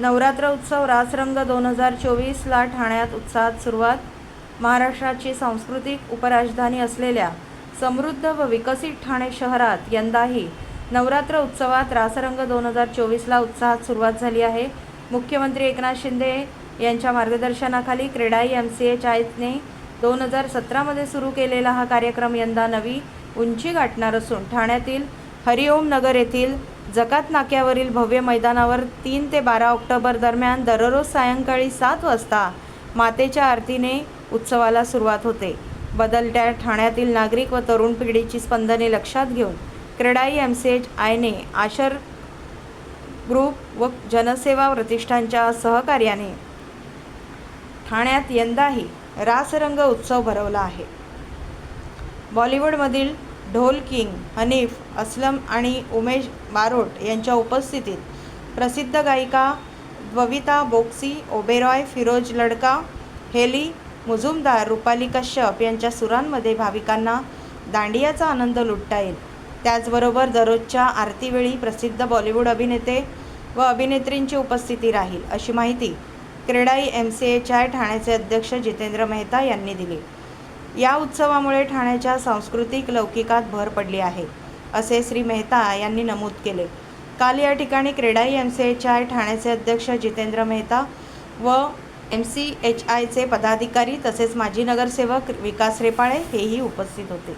नवरात्र उत्सव रासरंग दोन हजार चोवीसला ठाण्यात उत्साहात सुरुवात. महाराष्ट्राची सांस्कृतिक उपराजधानी असलेल्या समृद्ध व विकसित ठाणे शहरात यंदाही नवरात्र उत्सवात रासरंग दोन हजार चोवीसला उत्साहात सुरुवात झाली आहे. मुख्यमंत्री एकनाथ शिंदे यांच्या मार्गदर्शनाखाली क्रेडाई एम सी ए चाळीसने दोन हजार सतरामध्ये सुरू केलेला हा कार्यक्रम यंदा नवी उंची गाठणार असून ठाण्यातील हरिओम नगर येथील जकात नाक्यावरील भव्य मैदानावर तीन ते बारा ऑक्टोबर दरम्यान दररोज सायंकाळी सात वाजता मातेच्या आरतीने उत्सवाला सुरुवात होते. बदलत्या ठाण्यातील नागरिक व तरुण पिढीची स्पंदने लक्षात घेऊन क्रेडाई एम सी एच आयने आशर ग्रुप व जनसेवा प्रतिष्ठानच्या सहकार्याने ठाण्यात यंदाही रासरंग उत्सव भरवला आहे. बॉलिवूडमधील ढोल किंग हनीफ असलम आणि उमेश बारोट यांच्या उपस्थितीत प्रसिद्ध गायिका बविता बोक्सी ओबेरॉय फिरोज लडका हेली मुजुमदार रुपाली कश्यप यांच्या सुरांमध्ये भाविकांना दांडियाचा आनंद लुटता येईल. त्याचबरोबर दररोजच्या आरतीवेळी प्रसिद्ध बॉलिवूड अभिनेते व अभिनेत्रींची उपस्थिती राहील अशी माहिती CREDAI M C H I ठाण्याचे अध्यक्ष जितेंद्र मेहता यांनी दिली. या उत्सवामुळे ठाण्याच्या सांस्कृतिक लौकिकात भर पडली आहे असे श्री मेहता यांनी नमूद केले. काल या ठिकाणी CREDAI M C H I ठाण्याचे अध्यक्ष जितेंद्र मेहता व एम सी एच आयचे पदाधिकारी तसेच माजी नगरसेवक विकास रेपाळे हेही उपस्थित होते.